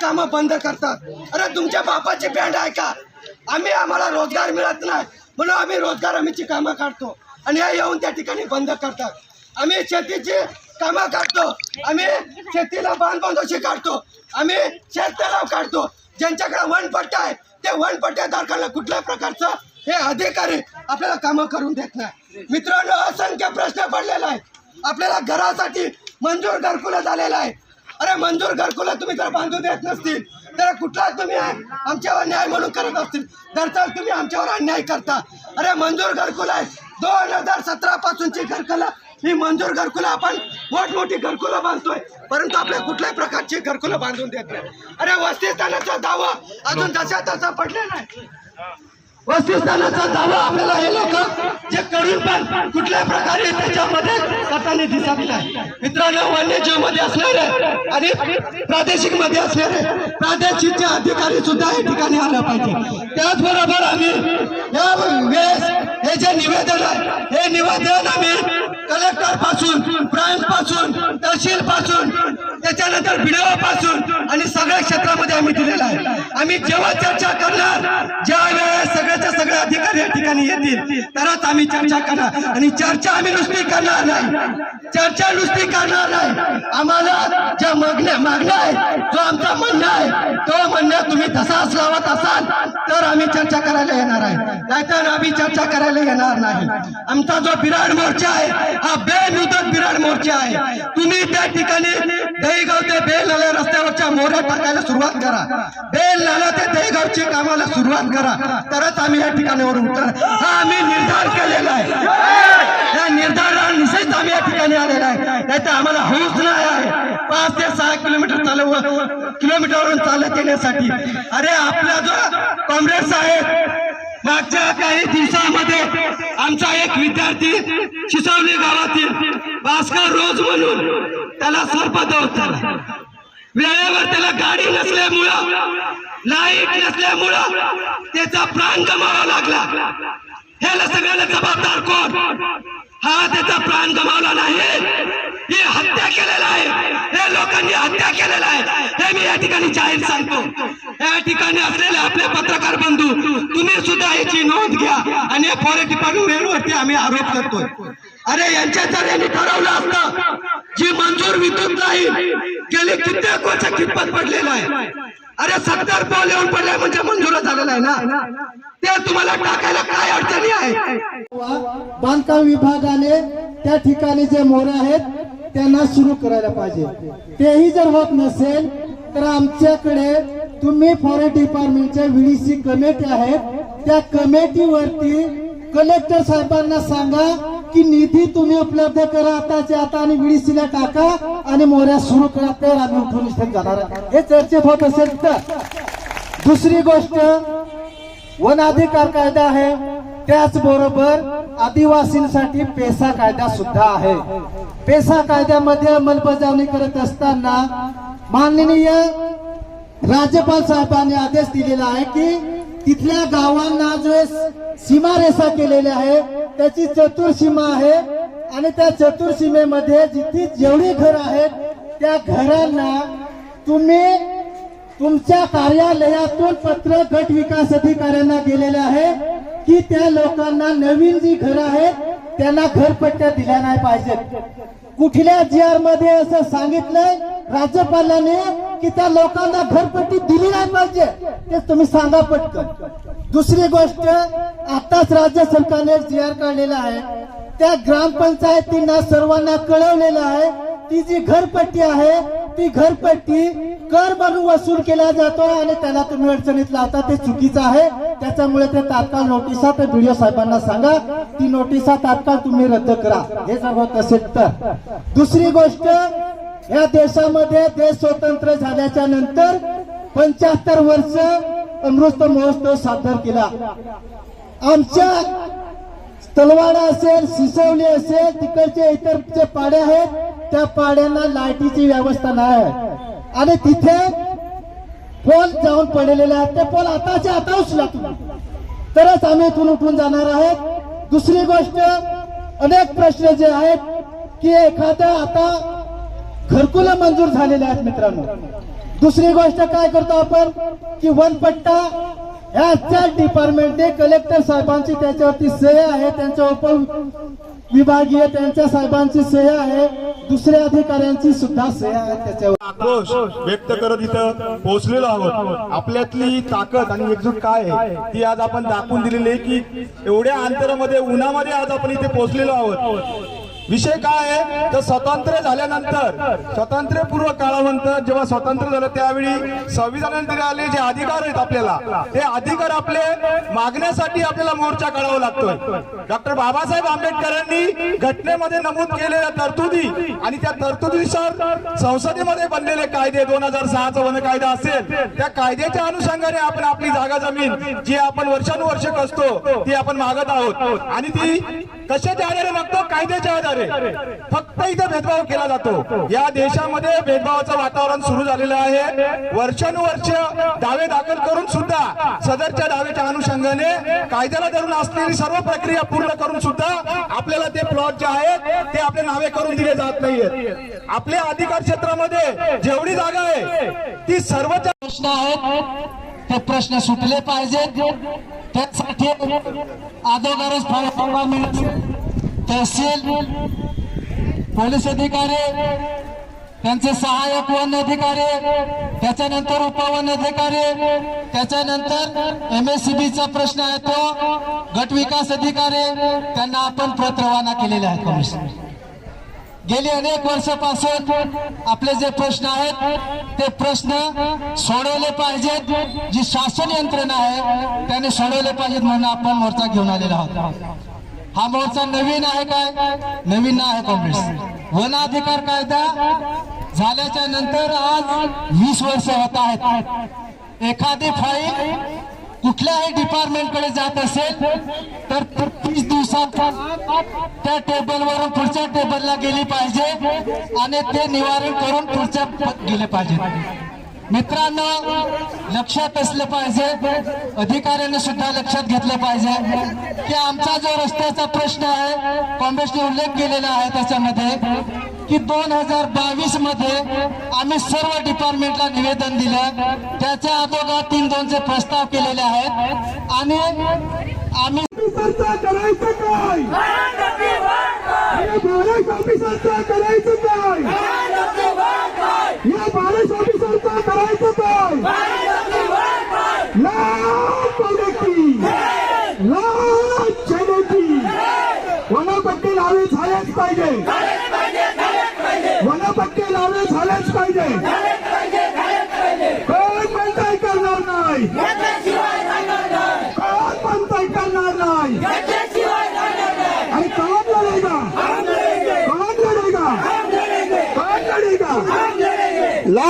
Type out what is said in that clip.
कामं बंद करतात. अरे तुमच्या बापाची बँड आहे का? आम्ही आम्हाला रोजगार मिळत नाही. म्हणून आम्ही रोजगार हमीची कामं काढतो. आणि हे येऊन त्या ठिकाणी बंद करतात. आम्ही शेतीची कामं काढतो. आम्ही शेतीला बांधबांधोशी काढतो. आम्ही शेततलाव काढतो. ज्यांच्याकडे वनपट्टा आहे ते वनपट्ट्याधारकांना कुठल्या प्रकारचं हे अधिकारी आपल्याला कामं करून देत नाही. मित्रांनो असंख्य प्रश्न पडलेला आहे आपल्याला घरासाठी मंजूर घरकुलं झालेलं आहे. अरे मंजूर घरकुला तुम्ही जर बांधू देत नसतील तर कुठला तुम्ही आमच्यावर न्याय म्हणून करत असतील. तर तर तुम्ही आमच्यावर अन्याय करता. अरे मंजूर घरकुल आहे. दोन हजार सतरा पासूनची घरकुला. ही मंजूर घरकुला आपण मोठमोठी घरकुलं बांधतोय. परंतु आपल्या कुठल्याही प्रकारची घरकुलं बांधून देत नाही. अरे वस्तीस्थानाचा दावा अजून जसा तसा पडलेला आहे. वस्तुस्थानाचा दावा आपल्याला हे लोक जे करून पण कुठल्या प्रकारे त्याच्यामध्ये करताना दिसत नाही. मित्रांनो वन्यजीवमध्ये असणारे आणि प्रादेशिकमध्ये असणारे प्रादेशिकचे अधिकारी सुद्धा या ठिकाणी आलं पाहिजे. त्याचबरोबर आम्ही या वेळेस हे जे निवेदन आहे हे निवेदन आम्ही कलेक्टरपासून ब्रांच पासून तहसील पासून त्याच्यानंतर बिडवा पासून आणि सगळ्या क्षेत्रामध्ये आम्ही दिलेला आहे. आम्ही जेव्हा चर्चा करणार ज्या वेळेस सगळे सगळे अधिकारी या ठिकाणी येतील. तरच आम्ही चर्चा करणार. आणि चर्चा आम्ही नुसती करणार नाही. चर्चा नुसती करणार नाही. आम्हाला ज्या मागण्या मागण्या आहेत जो आमचा म्हणणं आहे तो म्हणणं तुम्ही तसाच लावत असाल तर आम्ही चर्चा करायला येणार आहे. नाहीतर आम्ही चर्चा करायला येणार नाही. आमचा जो बिराड मोर्चा आहे हा बेमुदत बिराड मोर्चा आहे. तुम्ही त्या ठिकाणी दहीगाव ते बेल नाल्या रस्त्यावरच्या मोऱ्या टाकायला सुरुवात करा. बेल नाला ते दहीगावची कामाला सुरुवात करा. तरच आम्ही या ठिकाणावर उतर. हा आम्ही निर्धार केलेला आहे. या निर्धारानिशेष आम्ही या ठिकाणी आलेला आहे. नाही तर आम्हाला हौस नाही आहे. पाच ते सहा किलोमीटर चालव किलोमीटरवरून चालत येण्यासाठी. अरे आपला जो काँग्रेस आहे मागच्या काही दिवसामध्ये आमचा एक विद्यार्थी शिसवली गावातील भास्कर रोज म्हणून त्याला सर्पद झाला वेळेवर त्याला गाडी नसल्यामुळं लाइट नसल्यामुळं त्याचा प्राण गमावा लागला. ह्याला सगळ्याला जबाबदार कोण? हा त्याचा प्राण गमावला नाही. हे हत्या केलेला आहे. हे लोकांनी हत्या केलेला आहे. हे मी या ठिकाणी जाहीर सांगतो. या ठिकाणी असलेले आपले पत्रकार बंधू तुम्ही सुद्धा याची नोंद घ्या आणि या फॉरेस्ट डिपार्टमेंट वरती आम्ही आरोप करतोय. अरे यांच्या जर यांनी ठरवलं असतं. जी मंजूर विद्युत नाही गेली कित्येक वर्ष कितपत पडलेलं आहे. अरे सत्तर पाऊल येऊन पडलाय म्हणजे मंजूर झालेला आहे ना? ते तुम्हाला टाकायला काय अडचणी आहे बांधकाम विभागाने त्या ठिकाणी जे मोरे आहेत त्यांना सुरू करायला पाहिजे. तेही जर होत नसेल तर आमच्याकडे तुम्ही फॉरेस्ट डिपार्टमेंटच्या व्हीडीसी कमिटी आहेत. त्या कमिटीवरती कलेक्टर साहेबांना सांगा की निधी तुम्ही उपलब्ध करा आताच्या आता आणि व्हीडीसी टाका आणि मोऱ्या सुरू करा. तर आम्ही उठून जाणार हे चर्चेत होत असेल तर. दुसरी गोष्ट वन अधिकार कायदा आहे. त्याचबरोबर आदिवासींसाठी पेसा कायदा सुद्धा आहे. पेसा कायद्यामध्ये अंमलबजावणी करत असताना माननीय राज्यपाल साहेबांनी आदेश दिलेला आहे की तिथल्या गावांना जो सीमारेषा केलेल्या आहे त्याची चतुर्सीमा आहे आणि त्या चतुर्सीमेमध्ये जिथे जेवढी घर आहेत त्या घरांना तुम्ही तुमच्या कार्यालयातून पत्र गट विकास अधिकाऱ्यांना गेलेले आहे की त्या लोकांना नवीन जी घर आहेत त्यांना घरपट्ट्या दिल्या नाही पाहिजेत. कुठल्या जी आरमध्ये असं सांगितलंय? राज्यपालाने की त्या लोकांना घरपट्टी दिली नाही पाहिजे ते तुम्ही सांगा पटकन. दुसरी गोष्ट आताच राज्य सरकारने जी आर काढलेला आहे त्या ग्रामपंचायतींना सर्वांना कळवलेलं आहे ती जी घरपट्टी आहे ती घरपट्टी कर म्हणून वसूल केला जातो आणि त्याला तुम्ही अडचणीत लावता ते चुकीचं आहे. त्याच्यामुळे ते तात्काळ नोटिसा तर व्हिडिओ साहेबांना सांगा. ती नोटिसा तात्काळ तुम्ही रद्द करा. हे सर्व तसेच तर. दुसरी गोष्ट या देशामध्ये देश स्वतंत्र झाल्याच्यानंतर पंच्याहत्तर वर्ष अमृत महोत्सव सादर केला. आमच्या तलवाडा असेल सिसवली असेल तिकडचे इतर जे पाडे आहेत त्या पाड्यांना लाईटीची व्यवस्था नाही आहे. आणि तिथे पोल जाऊन पडलेले आहेत. ते पोल आताच्या आता उचला तुम्ही. तरच आम्ही इथून उठून जाणार आहेत. दुसरी गोष्ट अनेक प्रश्न जे आहेत की एखाद्या आता घरकुला मंजूर झालेले आहेत मित्रांनो. दुसरी गोष्ट काय करतो आपण? की वनपट्टा ह्या चार डिपार्टमेंटने कलेक्टर साहेबांची त्याच्यावरती सह्या आहे त्यांच्या उप विभागीय त्यांच्या साहेबांची सह्या आहे दुसऱ्या अधिकाऱ्यांची सुद्धा सह्या आहे त्याच्यावर. आक्रोश व्यक्त करत इथं पोहोचलेलो आहोत. आपल्यातली ताकद आणि एकजूट काय आहे ती आज आपण दाखवून दिलेली आहे की एवढ्या अंतरामध्ये उन्हामध्ये आज आपण इथे पोहोचलेलो आहोत. विषय काय आहे? तर स्वातंत्र्य झाल्यानंतर स्वातंत्र्यपूर्व काळानंतर जेव्हा स्वातंत्र्य झालं त्यावेळी संविधानाने आले जे अधिकार आहेत आपल्याला ते अधिकार आपले मागण्यासाठी आपल्याला मोर्चा काढावा लागतोय. डॉक्टर बाबासाहेब आंबेडकरांनी घटनेमध्ये नमूद केलेल्या तरतुदी आणि त्या तरतुदीनुसार संसदेमध्ये बनलेले कायदे दोन हजार सहाचा वन कायदा असेल त्या कायद्याच्या अनुषंगाने आपण आपली जागा जमीन जी आपण वर्षानुवर्ष कसतो ती आपण मागत आहोत. आणि ती कशाच्या आधारे मागतो कायद्याच्या आधारे. फक्त इथं भेदभाव केला जातो. या देशामध्ये भेदभावाचं वातावरण सुरू झालेलं आहे. वर्षानुवर्ष दावे दाखल करून सुद्धा सदरच्या दाव्याच्या अनुषंगाने कायद्याला धरून असलेली सर्व प्रक्रिया पूर्ण करून सुद्धा आपल्याला ते प्लॉट जे आहेत ते आपले नावे करून दिले जात नाहीयेत. आपल्या अधिकार क्षेत्रामध्ये जेवढी जागा आहे ती सर्वच प्रश्न आहेत. ते प्रश्न सुटले पाहिजेत. त्यासाठी अगोदरच डिपार्टमेंट तहसील पोलीस अधिकारी त्यांचे सहाय्यक वन अधिकारी त्याच्यानंतर उपवन अधिकारी त्याच्यानंतर एम एस सी बीचा प्रश्न आहे तो. गट विकास अधिकारी त्यांना आपण पत्र रवाना केलेले आहे कमिशन गेली अनेक वर्षापासून आपले जे प्रश्न आहेत ते प्रश्न सोडवले पाहिजेत. जी शासन यंत्रणा आहे त्याने सोडवले पाहिजेत म्हणून आपण मोर्चा घेऊन आलेला आहोत. हा मोर्चा नवीन आहे काय? नवीन ना आहे काँग्रेस. वन अधिकार कायदा झाल्याच्यानंतर आज वीस वर्ष होत आहेत. एखादी फाईल कुठल्याही डिपार्टमेंटकडे जात असेल तर तीस दिवसात त्या टेबलवरून पुढच्या टेबलला गेली पाहिजे आणि ते निवारण करून पुढच्या गेले पाहिजे. मित्रांनो लक्षात असलं पाहिजे अधिकाऱ्यांनी सुद्धा लक्षात घेतलं पाहिजे की आमचा जो रस्त्याचा प्रश्न आहे काँग्रेसने उल्लेख केलेला आहे त्याच्यामध्ये की दोन हजार बावीसमध्ये आम्ही सर्व डिपार्टमेंटला निवेदन दिलं. त्याच्या अगोदर तीन दोनचे प्रस्ताव केलेले आहेत. आणि आम्ही करायचं काय? ऑफिसरचा करायचं काय? या बाराश ऑफिसरचा करायचं काय लाल पगडती लाल चमकी वनपट्टी लावे झालेच पाहिजे वनपट्टी लावे झालेच पाहिजे कोण म्हणताय करणार नाही कोण म्हणताय करणार नाही अरे कौन लड़ेगा कौन लड़ेगा कौन लड़ेगा